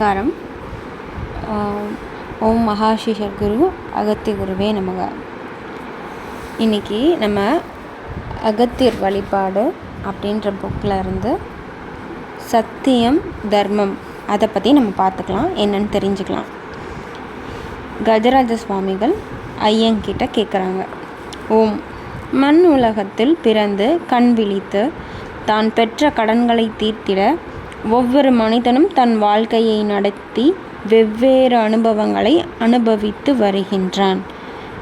நமஸ்காரம். ஓம் மகாஷி குரு அகத்திய குருவே நமக. இன்னைக்கு நம்ம அகத்தியர் வழிபாடு அப்படின்ற புக்கில் இருந்து சத்தியம் தர்மம் அதை பற்றி நம்ம பார்த்துக்கலாம். என்னன்னு தெரிஞ்சுக்கலாம். கஜராஜ சுவாமிகள் ஐயங்கிட்ட கேட்குறாங்க ஓம் மண் உலகத்தில் பிறந்து கண் விழித்து தான் பெற்ற கடன்களை தீர்த்திட ஒவ்வொரு மனிதனும் தன் வாழ்க்கையை நடத்தி வெவ்வேறு அனுபவங்களை அனுபவித்து வருகின்றான்.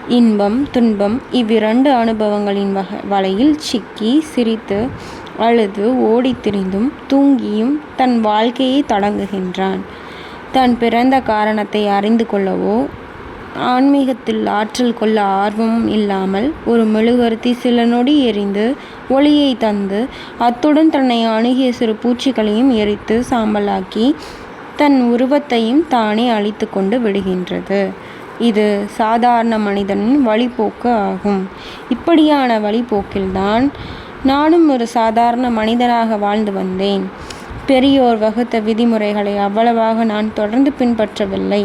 இன்பம் துன்பம் இவ்விரண்டு அனுபவங்களின் வக வலையில் சிக்கி சிரித்து அழுது ஓடித்திரிந்தும் தூங்கியும் தன் வாழ்க்கையை தொடங்குகின்றான். தான் பிறந்த காரணத்தை அறிந்து கொள்ளவோ ஆன்மீகத்தில் ஆற்றல் கொள்ள ஆர்வமும் இல்லாமல் ஒரு மெழுகுவர்த்தி சில நொடி எரிந்து ஒளியை தந்து அத்துடன் தன்னை அணுகிய சிறு பூச்சிகளையும் எரித்து சாம்பலாக்கி தன் உருவத்தையும் தானே அழித்து கொண்டு விடுகின்றது. இது சாதாரண மனிதனின் வழிபோக்கு ஆகும். இப்படியான வழிபோக்கில்தான் நானும் ஒரு சாதாரண மனிதனாக வாழ்ந்து வந்தேன். பெரியோர் வகுத்த விதிமுறைகளை அவ்வளவாக நான் தொடர்ந்து பின்பற்றவில்லை.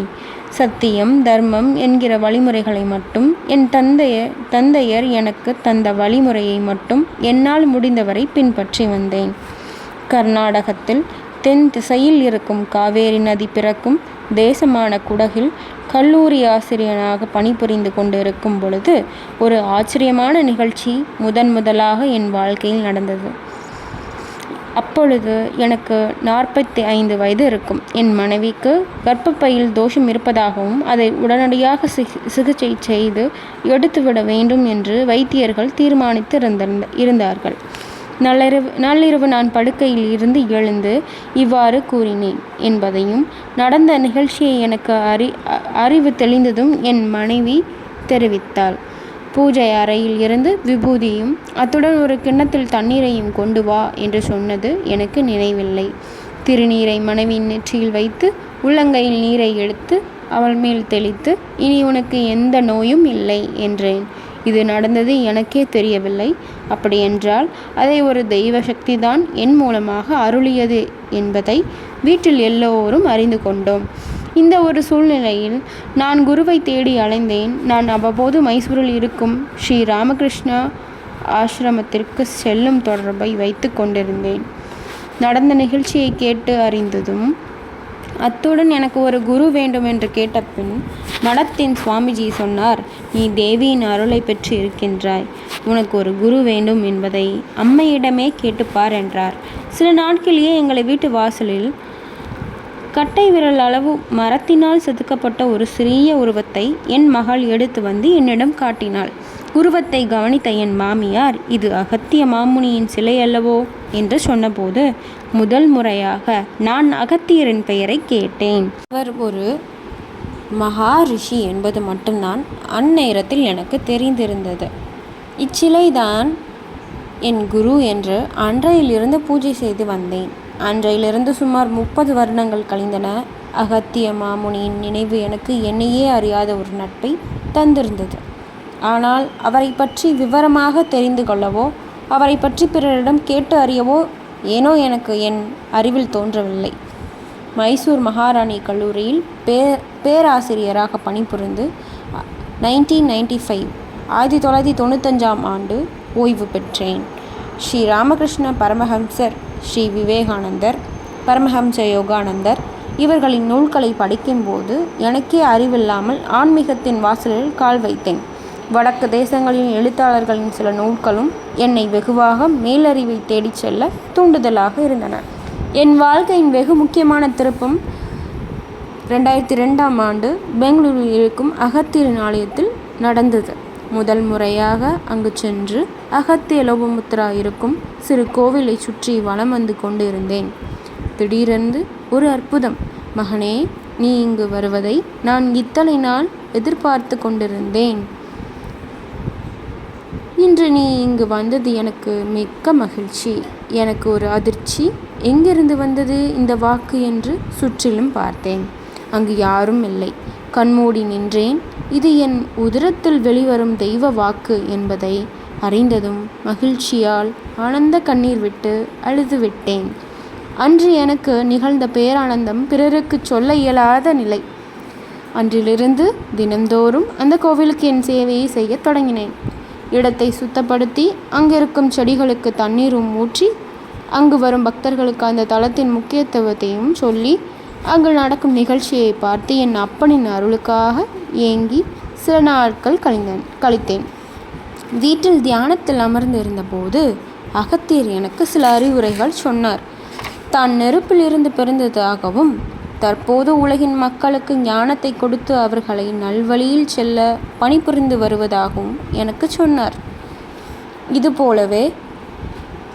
சத்தியம் தர்மம் என்கிற வழிமுறைகளை மட்டும் என் தந்தைய தந்தையர் எனக்கு தந்த வழிமுறையை மட்டும் என்னால் முடிந்தவரை பின்பற்றி வந்தேன். கர்நாடகத்தில் தென் திசையில் இருக்கும் காவேரி நதி பிறக்கும் தேசமான குடகில் கல்லூரி ஆசிரியனாக பணிபுரிந்து கொண்டிருக்கும் பொழுது ஒரு ஆச்சரியமான நிகழ்ச்சி முதன் முதலாக என் வாழ்க்கையில் நடந்தது. அப்பொழுது எனக்கு நாற்பத்தி ஐந்து வயது இருக்கும். என் மனைவிக்கு கர்ப்பப்பையில் தோஷம் இருப்பதாகவும் அதை உடனடியாக சிகிச்சை செய்து எடுத்துவிட வேண்டும் என்று வைத்தியர்கள் தீர்மானித்து இருந்த இருந்தார்கள். நள்ளிரவு நள்ளிரவு நான் படுக்கையில் இருந்து எழுந்து இவ்வாறு கூறினேன் என்பதையும் நடந்த நிகழ்ச்சியை எனக்கு அறி அறிவு தெளிந்ததும் என் மனைவி தெரிவித்தாள். பூஜை அறையில் இருந்து விபூதியும் அத்துடன் ஒரு கிண்ணத்தில் தண்ணீரையும் கொண்டு வா என்று சொன்னது எனக்கு நினைவில்லை. திருநீரை மனைவியின் நெற்றியில் வைத்து உள்ளங்கையில் நீரை எடுத்து அவள் மேல் தெளித்து இனி உனக்கு எந்த நோயும் இல்லை என்றேன். இது நடந்தது எனக்கே தெரியவில்லை. அப்படியென்றால் அதை ஒரு தெய்வ சக்தி தான் என் மூலமாக அருளியது என்பதை வீட்டில் எல்லோரும் அறிந்து கொண்டோம். இந்த ஒரு சூழ்நிலையில் நான் குருவை தேடி அலைந்தேன். நான் அவ்வப்போது மைசூரில் இருக்கும் ஸ்ரீ ராமகிருஷ்ணா ஆசிரமத்திற்கு செல்லும் தொடர்பை வைத்து கொண்டிருந்தேன். நடந்த நிகழ்ச்சியை கேட்டு அறிந்ததும் அத்துடன் எனக்கு ஒரு குரு வேண்டும் என்று கேட்ட பின் மடத்தின் சுவாமிஜி சொன்னார் நீ தேவியின் அருளை பெற்று இருக்கின்றாய். உனக்கு ஒரு குரு வேண்டும் என்பதை அம்மையிடமே கேட்டுப்பார் என்றார். சில நாட்களிலேயே எங்களை வீட்டு வாசலில் கட்டை விரல் அளவு மரத்தினால் செதுக்கப்பட்ட ஒரு சிறிய உருவத்தை என் மகள் எடுத்து வந்து என்னிடம் காட்டினாள். உருவத்தை கவனித்த என் மாமியார் இது அகத்திய மாமுனியின் சிலை அல்லவோ என்று சொன்னபோது முதல் முறையாக நான் அகத்தியரின் பெயரை கேட்டேன். அவர் ஒரு மகா ரிஷி என்பது மட்டும்தான் அந்நேரத்தில் எனக்கு தெரிந்திருந்தது. இச்சிலைதான் என் குரு என்று அன்றையிலிருந்து பூஜை செய்து வந்தேன். அன்றையிலிருந்து சுமார் முப்பது வருடங்கள் கழிந்தன. அகத்திய மாமுனியின் நினைவு எனக்கு என்னையே அறியாத ஒரு நட்பை தந்திருந்தது. ஆனால் அவரை பற்றி விவரமாக தெரிந்து கொள்ளவோ அவரை பற்றி பிறரிடம் கேட்டு அறியவோ ஏனோ எனக்கு என் அறிவில் தோன்றவில்லை. மைசூர் மகாராணி கல்லூரியில் பே பேராசிரியராக பணிபுரிந்து நைன்டீன் நைன்டி ஃபைவ் ஆயிரத்தி தொள்ளாயிரத்தி தொண்ணூத்தஞ்சாம் ஆண்டு ஓய்வு பெற்றேன். ஸ்ரீ ராமகிருஷ்ண பரமஹம்சர் ஸ்ரீ விவேகானந்தர் பரமஹம்ச யோகானந்தர் இவர்களின் நூல்களை படிக்கும்போது எனக்கே அறிவில்லாமல் ஆன்மீகத்தின் வாசலில் கால் வைத்தேன். வடக்கு தேசங்களின் எழுத்தாளர்களின் சில நூல்களும் என்னை வெகுவாக மேலறிவை தேடிச் செல்ல தூண்டுதலாக இருந்தன. என் வாழ்க்கையின் வெகு முக்கியமான திருப்பம் ரெண்டாயிரத்தி ரெண்டாம் ஆண்டு பெங்களூரில் இருக்கும் அகத்தியரின் ஆலயத்தில் நடந்தது. முதல் முறையாக அங்கு சென்று அகத்திய லோபமுத்ரா இருக்கும் சிறு கோவிலை சுற்றி வலம் வந்து கொண்டிருந்தேன். திடீரென்று ஒரு அற்புதம். மகனே நீ இங்கு வருவதை நான் இத்தனை நாள் எதிர்பார்த்து கொண்டிருந்தேன். இன்று நீ இங்கு வந்தது எனக்கு மிக்க மகிழ்ச்சி. எனக்கு ஒரு அதிர்ச்சி. எங்கிருந்து வந்தது இந்த வாக்கு என்று சுற்றிலும் பார்த்தேன். அங்கு யாரும் இல்லை. கண்மூடி நின்றேன். இது என் உதரத்தில் வெளிவரும் தெய்வ வாக்கு என்பதை அறிந்ததும் மகிழ்ச்சியால் ஆனந்த கண்ணீர் விட்டு அழுதுவிட்டேன் அன்று எனக்கு நிகழ்ந்த பேரானந்தம் பிறருக்கு சொல்ல இயலாத நிலை. அன்றிலிருந்து தினந்தோறும் அந்த கோவிலுக்கு என் சேவையை செய்யத் தொடங்கினேன். இடத்தை சுத்தப்படுத்தி அங்கிருக்கும் செடிகளுக்கு தண்ணீரும் ஊற்றி அங்கு வரும் பக்தர்களுக்கு அந்த தலத்தின் முக்கியத்துவத்தையும் சொல்லி அங்கு நடக்கும் நிகழ்ச்சியை பார்த்து என் அப்பனின் அருளுக்காக ஏங்கி சில நாட்கள் கழிந்தேன் கழித்தேன். வீட்டில் தியானத்தில் அமர்ந்திருந்தபோது அகத்தியர் எனக்கு சில அறிவுரைகள் சொன்னார். தான் நெருப்பிலிருந்து பிறந்ததாகவும் தற்போது உலகின் மக்களுக்கு ஞானத்தை கொடுத்து அவர்களை நல்வழியில் செல்ல பணிபுரிந்து வருவதாகவும் எனக்கு சொன்னார். இதுபோலவே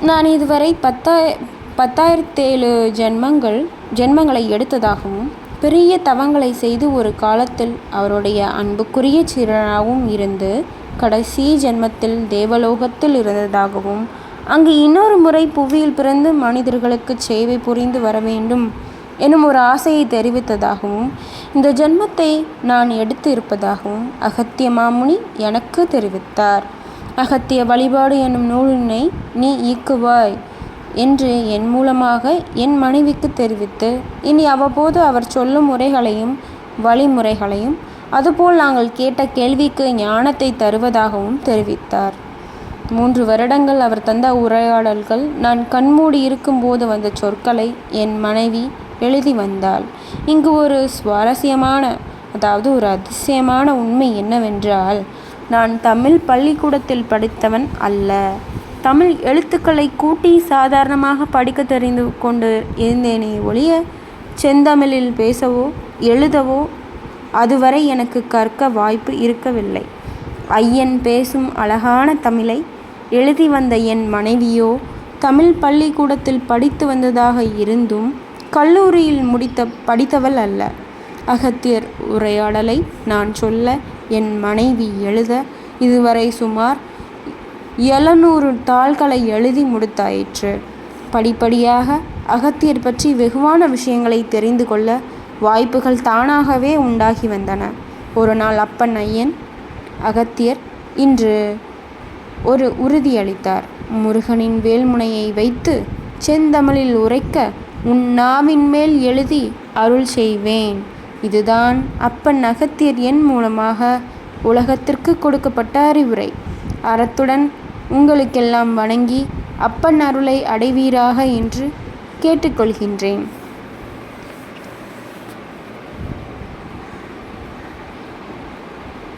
நான் இதுவரை பத்தாய பத்தாயிரத்தேழு ஜென்மங்கள் ஜென்மங்களை எடுத்ததாகவும் பெரிய தவங்களை செய்து ஒரு காலத்தில் அவருடைய அன்புக்குரிய சீரனாகவும் இருந்து கடைசி ஜென்மத்தில் தேவலோகத்தில் இருந்ததாகவும் அங்கு இன்னொரு முறை புவியில் பிறந்து மனிதர்களுக்கு சேவை புரிந்து வர வேண்டும் எனும் ஒரு ஆசையை தெரிவித்ததாகவும் இந்த ஜென்மத்தை நான் எடுத்து இருப்பதாகவும் அகத்திய மாமுனி எனக்கு தெரிவித்தார். அகத்திய வழிபாடு என்னும் நூலினை நீ ஈக்குவாய் என்று என் மூலமாக என் மனைவிக்கு தெரிவித்து இனி அவ்வப்போது அவர் சொல்லும் முறைகளையும் வழிமுறைகளையும் அதுபோல் நாங்கள் கேட்ட கேள்விக்கு ஞானத்தை தருவதாகவும் தெரிவித்தார். மூன்று வருடங்கள் அவர் தந்த உரையாடல்கள் நான் கண்மூடி இருக்கும்போது வந்த சொற்களை என் மனைவி எழுதி வந்தாள். இங்கு ஒரு சுவாரஸ்யமான அதாவது ஒரு அதிசயமான உண்மை என்னவென்றால் நான் தமிழ் பள்ளிக்கூடத்தில் படித்தவன் அல்ல. தமிழ் எழுத்துக்களை கூட்டி சாதாரணமாக படிக்க தெரிந்து கொண்டு இருந்தேனே ஒழிய செந்தமிழில் பேசவோ எழுதவோ அதுவரை எனக்கு கற்க வாய்ப்பு இருக்கவில்லை. ஐயன் பேசும் அழகான தமிழை எழுதி வந்த என் மனைவியோ தமிழ் பள்ளிக்கூடத்தில் படித்து வந்ததாக இருந்தும் கல்லூரியில் முடித்த படித்தவள் அல்ல. அகத்தியர் உரையாடலை நான் சொல்ல என் மனைவி எழுத இதுவரை சுமார் எழுநூறு தாள்களை எழுதி முடித்தாயிற்று. படிப்படியாக அகத்தியர் பற்றி வெகுவான விஷயங்களை தெரிந்து கொள்ள வாய்ப்புகள் தானாகவே உண்டாகி வந்தன. ஒரு நாள் அப்பன் ஐயன் அகத்தியர் இன்று ஒரு உறுதியளித்தார் முருகனின் வேல்முனையை வைத்து செந்தமிழில் உரைக்க உன் நாவின் மேல் எழுதி அருள் செய்வேன். இதுதான் அப்பன் அகத்தியர் என் மூலமாக உலகத்திற்கு கொடுக்கப்பட்ட அறிவுரை. அறத்துடன் உங்களுக்கெல்லாம் வணங்கி அப்பன் அருளை அடைவீராக என்று கேட்டுக்கொள்கின்றேன்.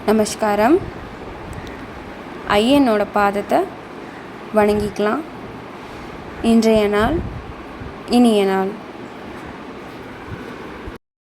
நமஸ்காரம். ஐயனோட பாதத்தை வணங்கிக்கலாம். இன்றைய நாள் இனிய நாள்.